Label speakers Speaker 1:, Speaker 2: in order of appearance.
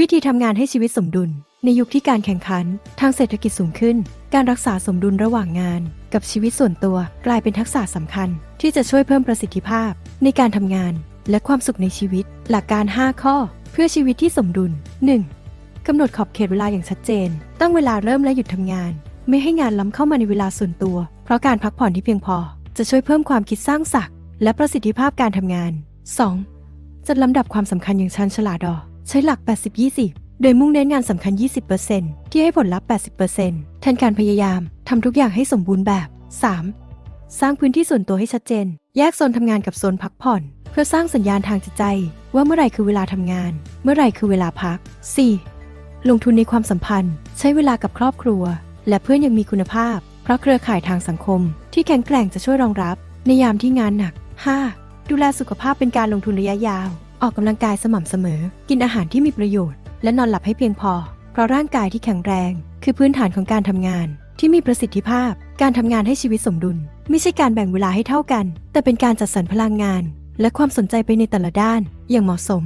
Speaker 1: วิธีทำงานให้ชีวิตสมดุล ในยุคที่การแข่งขัน ทางเศรษฐกิจสูงขึ้น การรักษาสมดุลระหว่างงาน กับชีวิตส่วนตัวกลายเป็นทักษะสำคัญ ที่จะช่วยเพิ่มประสิทธิภาพ ในการทำงาน และความสุขในชีวิต หลักการ 5 ข้อ เพื่อชีวิตที่สมดุล 1. กำหนดขอบเขตเวลาอย่างชัดเจน ตั้งเวลาเริ่มและหยุดทำงาน ไม่ให้งานล้ำเข้ามาในเวลาส่วนตัว เพราะการพักผ่อนที่เพียงพอ จะช่วยเพิ่มความคิดสร้างสรรค์และประสิทธิภาพการทำงาน 2. จัดลำดับความสำคัญอย่างชันฉลาดอ ใช้หลัก 80-20 โดยมุ่งเน้นงานสำคัญ 20%ที่ให้ผลลัพธ์ 80%แทนการพยายามทำทุกอย่างให้สมบูรณ์แบบ 3. สร้างพื้นที่ส่วนตัวให้ชัดเจน แยกโซนทำงานกับโซนพักผ่อน เพื่อสร้างสัญญาณทางจิตใจ ว่าเมื่อไหร่คือเวลาทำงาน เมื่อไหร่คือเวลาพัก 4. ลงทุนในความสัมพันธ์ ใช้เวลากับครอบครัว และเพื่อนยังมีคุณภาพ เพราะเครือข่ายทางสังคม ที่แข็งแกร่งจะช่วยรองรับ ในยามที่งานหนัก 5. ดูแลสุขภาพเป็นการลงทุนระยะยาว ออกกำลังกายสม่ำเสมอ กินอาหารที่มีประโยชน์ และนอนหลับให้เพียงพอ เพราะร่างกายที่แข็งแรง คือพื้นฐานของการทำงาน ที่มีประสิทธิภาพ การทำงานให้ชีวิตสมดุล ไม่ใช่การแบ่งเวลาให้เท่ากัน แต่เป็นการจัดสรรพลังงาน และความสนใจไปในแต่ละด้าน อย่างเหมาะสม